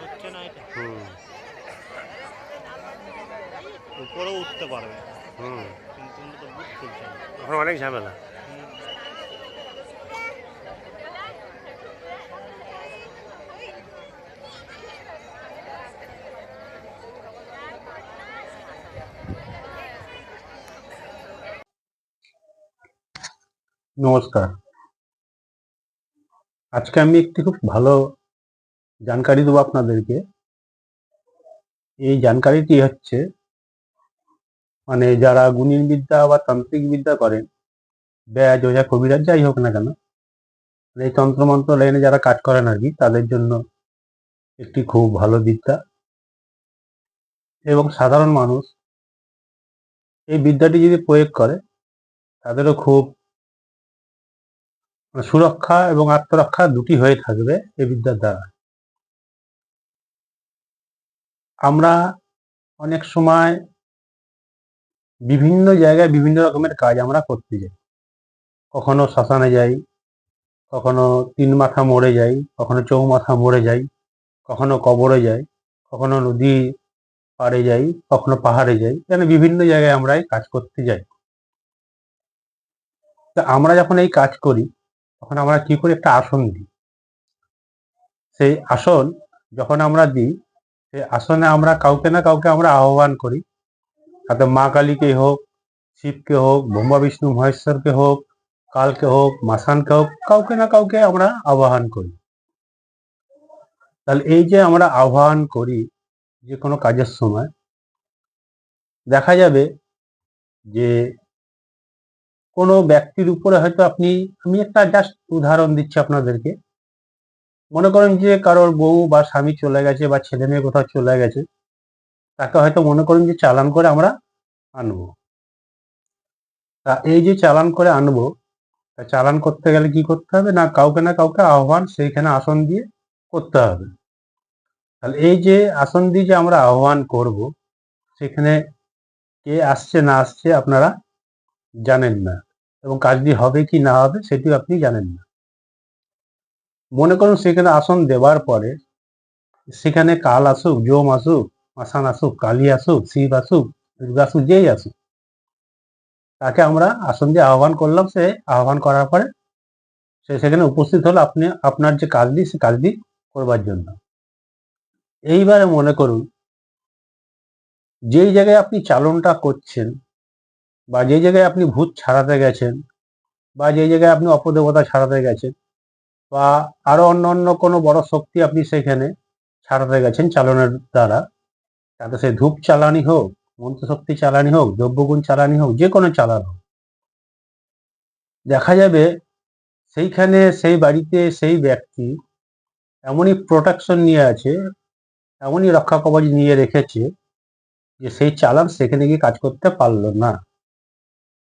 হচ্ছে না এটা। হুম। উপরেও উঠতে পারবে। হুম। কিন্তু তো বুট এখন অনেক ঝামেলা। নমস্কার। আজকে আমি একটি খুব ভালো জানকারি দেবো আপনাদেরকে এই জানকারিটি হচ্ছে মানে যারা গুণিন বিদ্যা বা তান্ত্রিক বিদ্যা করেন ব্যাজ ওঝা কবিরাজ যাই হোক না কেন এই তন্ত্রমন্ত্র লাইনে যারা কাজ করেন আর কি তাদের জন্য একটি খুব ভালো বিদ্যা। এবং সাধারণ মানুষ এই বিদ্যাটি যদি প্রয়োগ করে, তাদেরও খুব সুরক্ষা এবং আত্মরক্ষা দুটি হয়ে থাকবে এই বিদ্যার দ্বারা। আমরা অনেক সময় বিভিন্ন জায়গায় বিভিন্ন রকমের কাজ আমরা করতে যাই। কখনো শ্মশানে যাই, কখনো তিন মাথা মরে যাই, কখনো চৌমাথা মরে যাই, কখনো কবরে যাই, কখনো নদী পাড়ে যাই, কখনো পাহাড়ে যাই মানে বিভিন্ন জায়গায় আমরা এই কাজ করতে যাই। তা আমরা যখন এই কাজ করি, তখন আমরা কি করি একটা আসন দিই? সেই আসন যখন আমরা দিই আসনে আমরা কাউকে না কাউকে আমরা আহ্বান করি। তাতে মা কালীকে হোক, শিবকে হোক, ব্রহ্মা, বিষ্ণু, মহেশ্বরকে হোক, কালকে হোক, মাসানকে হোক, কাউকে না কাউকে আমরা আহ্বান করি। তাহলে এই যে আমরা আহ্বান করি যে কোনো কাজের সময়, দেখা যাবে যে কোনো ব্যক্তির উপরে হয়তো আপনি, আমি একটা জাস্ট উদাহরণ দিচ্ছি আপনাদেরকে। মনে করেন যে কারোর বউ বা স্বামী চলে গেছে বা ছেলে মেয়ে কোথাও চলে গেছে, তাকে হয়তো মনে করেন যে চালান করে আমরা আনব। তা এই যে চালান করে আনব, তা চালান করতে গেলে কি করতে হবে? না কাউকে না কাউকে আহ্বান, সেইখানে আসন দিয়ে করতে হবে। তাহলে এই যে আসন দিয়ে যে আমরা আহ্বান করব, সেখানে কে আসছে না আসছে আপনারা জানেন না। এবং কাজটি হবে কি না হবে সেটিও আপনি জানেন না। মনে করুন সেখানে আসন দেওয়ার পরে, সেখানে কাল আসুক জোম আসুক মাসান আসুক, কালী আসুক, শিব আসুক, দুর্গা আসুক, যেই আসুক, তাকে আমরা আসন দিয়ে আহ্বান করলাম। সে আহ্বান করার পরে সে সেখানে উপস্থিত হলো আপনি, আপনার যে কাজটি, সে কাজটি করবার জন্য। এইবারে মনে করুন, যেই জায়গায় আপনি চালনটা করছেন বা যেই জায়গায় আপনি ভূত ছাড়াতে গেছেন বা যেই জায়গায় আপনি অপদেবতা ছাড়াতে গেছেন বা আরও অন্য অন্য কোনো বড় শক্তি আপনি সেখানে ছাড়াতে গেছেন চালনের দ্বারা, তাতে সে ধূপ চালানি হোক মন্ত্রশক্তি চালানি হোক, দ্রব্যগুণ চালানি হোক, যে কোনো চালান হোক। দেখা যাবে সেইখানে সেই বাড়িতে সেই ব্যক্তি এমনই প্রোটেকশন নিয়ে আছে, এমনই রক্ষা কবচ নিয়ে রেখেছে যে সেই চালান সেখানে গিয়ে কাজ করতে পারল না।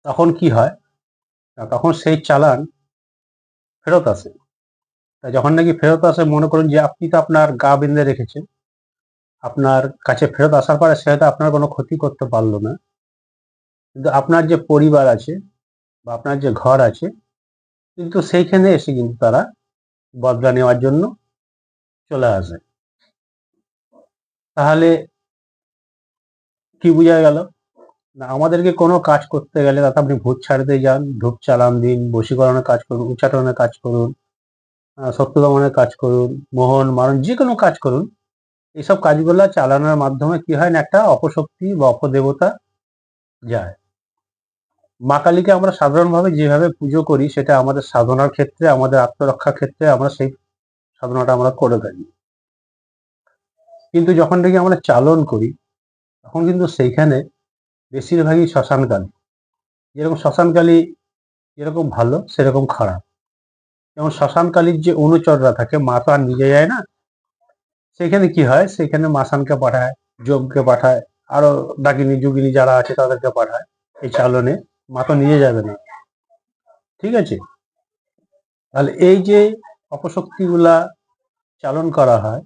তখন কি হয়? তখন সেই চালান ফেরত আসে। তা যখন নাকি ফেরত আসে, মনে করুন যে আপনি তো আপনার গা বেঁধে রেখেছেন, আপনার কাছে ফেরত আসার পরে সে হয়তো আপনার কোনো ক্ষতি করতে পারল না। কিন্তু আপনার যে পরিবার আছে বা আপনার যে ঘর আছে, কিন্তু সেইখানে এসে কিন্তু তারা বদলা নেওয়ার জন্য চলে আসে। তাহলে কি বোঝা গেল? না, আমাদেরকে কোনো কাজ করতে গেলে তাতে আপনি ভূত ছাড়তে যান, ধূপ চালান দিন, বশীকরণের কাজ করুন উচ্চাটনের কাজ করুন সত্য দমনের কাজ করুন, মোহন, মারণ, যে কোনো কাজ করুন এইসব কাজগুলো চালানোর মাধ্যমে কি হয় না, একটা অপশক্তি বা অপদেবতা যায়। মা কালীকে আমরা সাধারণভাবে যেভাবে পুজো করি, সেটা আমাদের সাধনার ক্ষেত্রে, আমাদের আত্মরক্ষার ক্ষেত্রে আমরা সেই সাধনাটা আমরা করে থাকি। কিন্তু যখন থেকে আমরা চালন করি, তখন কিন্তু সেইখানে বেশিরভাগই শ্মশানকালী। যেরকম শ্মশানকালী যেরকম ভালো, সেরকম খারাপ। যেমন শ্মশানকালীর যে অনুচররা থাকে, মা তো আর নিজে যায় না। সেখানে কি হয়? সেখানে মাসানকে পাঠায় যোগকে পাঠায়, আরও ডাকিনী যোগিনী যারা আছে তাদেরকে পাঠায় এই চালনে। মা তো নিয়ে যাবে না। ঠিক আছে? তাহলে এই যে অপশক্তিগুলা চালন করা হয়,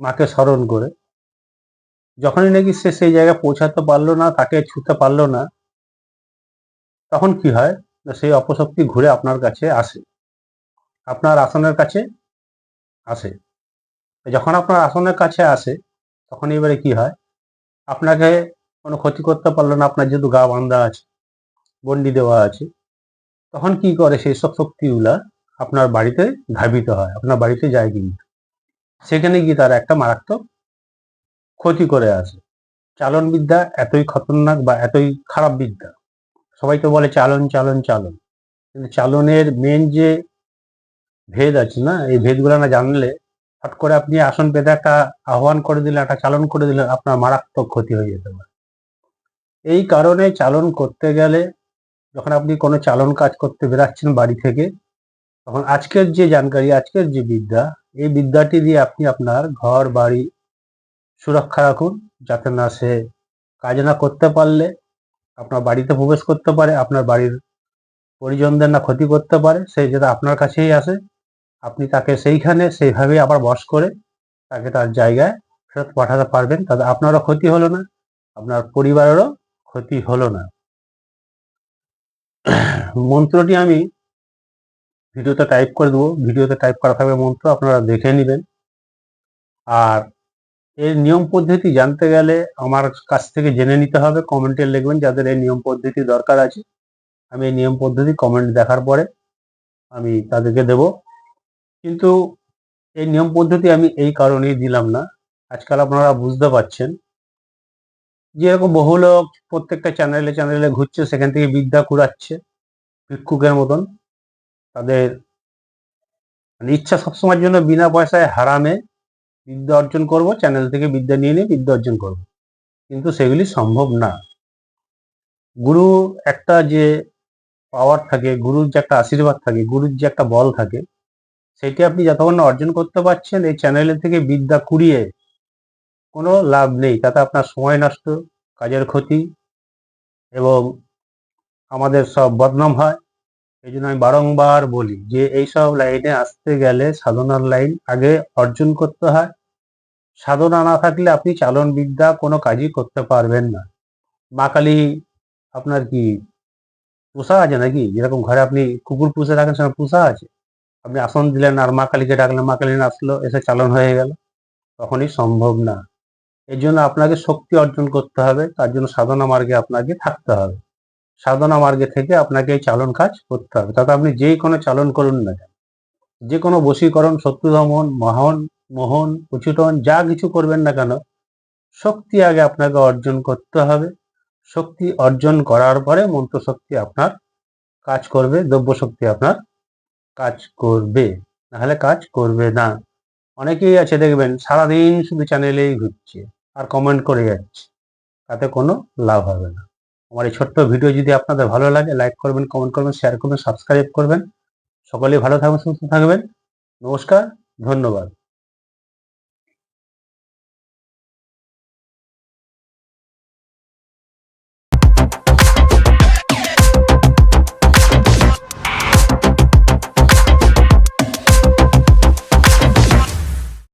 মাকে স্মরণ করে, যখনই নাকি সে সেই জায়গায় পৌঁছাতে পারল না, তাকে ছুতে পারল না, তখন কি হয়? সেই অপশক্তি ঘুরে আপনার কাছে আসে। আপনার আসনের কাছে আসে। যখন আপনার আসনের কাছে আসে, তখন এবারে কি হয়? আপনাকে কোনো ক্ষতি করতে পারল না, আপনার যেহেতু গা বান্ধা আছে গন্ডি দেওয়া আছে, তখন কি করে? সেই সব শক্তিগুলা আপনার বাড়িতে ধাবিত হয়, আপনার বাড়িতে যায় কিন্তু। সেখানে গিয়ে তার একটা মারাত্মক ক্ষতি করে আসে। চালন বিদ্যা এতই খতরনাক বা এতই খারাপ বিদ্যা। সবাই তো বলে চালন চালন চালন। কিন্তু চালনের মেন যে ভেদ আছে না? এই ভেদগুলো না জানলে হট করে আপনি আসন পেতে একটা আহ্বান করে দিলেন, একটা চালন করে দিলেন, আপনার মারাত্মক ক্ষতি হয়ে যেতে পারে। এই কারণে চালন করতে গেলে যখন আপনি কোনো চালন কাজ করতে বেরাচ্ছেন বাড়ি থেকে, তখন আজকের যে জানকারি, আজকের যে বিদ্যা, এই বিদ্যাটি দিয়ে আপনি আপনার ঘর, বাড়ি সুরক্ষা রাখুন, যাতে না সে কাজ না করতে পারলে, আপনার বাড়িতে প্রবেশ করতে পারে, আপনার বাড়ির পরিজনদের না ক্ষতি করতে পারে, সে যেটা আপনার কাছেই আসে আপনি তাকে সেইখানে সেইভাবেই আবার বস করে তাকে তার জায়গায় ফেরত পাঠাতে পারবেন। তাতে আপনারও ক্ষতি হলো না, আপনার পরিবারেরও ক্ষতি হলো না। মন্ত্রটি আমি ভিডিওতে টাইপ করে দেবো। ভিডিওতে টাইপ করা থাকবে মন্ত্র আপনারা দেখে নেবেন। আর এর নিয়ম পদ্ধতি জানতে গেলে আমার কাছ থেকে জেনে নিতে হবে। কমেন্টে লিখবেন যাদের এই নিয়ম পদ্ধতি দরকার আছে। আমি এই নিয়ম পদ্ধতি কমেন্ট দেখার পরে আমি তাদেরকে দেব। কিন্তু এই নিয়ম পদ্ধতি আমি এই কারণেই দিলাম না। আজকাল আপনারা বুঝতে পারছেন। যেরকম বহু লোক প্রত্যেকটা চ্যানেলে চ্যানেলে ঘুরছে, সেখান থেকে বিদ্যা কুড়াচ্ছে, ভিক্ষুকের মতন। তাদের মানে ইচ্ছা সবসময়ের জন্য বিনা পয়সায় হারামে বিদ্যা অর্জন করব চ্যানেল থেকে বিদ্যা নিয়ে নিয়ে বিদ্যা অর্জন করব। কিন্তু সেগুলি সম্ভব না। গুরু একটা যে পাওয়ার থাকে, গুরুর যে একটা আশীর্বাদ থাকে, গুরুর যে একটা বল থাকে সেটি আপনি যতক্ষণ না অর্জন করতে পারছেন, এই চ্যানেলের থেকে বিদ্যা কুড়িয়ে কোনো লাভ নেই। তাতে আপনার সময় নষ্ট, কাজের ক্ষতি এবং আমাদের সব বদনাম হয়। এই জন্য আমি বারংবার বলি যে, এইসব লাইনে আসতে গেলে সাধনার লাইন আগে অর্জন করতে হয়। সাধনা না থাকলে আপনি চালন বিদ্যা কোনো কাজই করতে পারবেন না। মা কালী, আপনার কি পোষা আছে নাকি? যেরকম ঘরে আপনি কুকুর পুষে রাখেন, সেরকম পোষা আছে? আপনি আসন দিলেন আর মা কালীকে ডাকলেন মা কালী আসলো, এসে চালন হয়ে গেল। তখনই সম্ভব না। এর জন্য আপনাকে শক্তি অর্জন করতে হবে, তার জন্য সাধনা মার্গে আপনাকে থাকতে হবে। সাধনা মার্গে থেকে আপনাকে এই চালন কাজ করতে হবে। তাতে আপনি যেই কোনো চালন করুন না কেন। যে কোনো বশীকরণ শত্রু দমন মহন, মোহন উচ্চটন যা কিছু করবেন না কেন, শক্তি আগে আপনাকে অর্জন করতে হবে। শক্তি অর্জন করার পরে মন্ত্র শক্তি আপনার কাজ করবে দ্রব্য শক্তি আপনার কাজ করবে। নাহলে কাজ করবে না। অনেকেই আছে দেখবেন, সারাদিন শুধু চ্যানেলেই ঘুরছে আর কমেন্ট করে যাচ্ছে। তাতে কোনো লাভ হবে না। আমার এই ছোট্ট ভিডিও যদি আপনাদের ভালো লাগে লাইক করবেন কমেন্ট করবেন শেয়ার করবেন সাবস্ক্রাইব করবেন। সকলেই ভালো থাকবেন, সুস্থ থাকবেন। নমস্কার, ধন্যবাদ।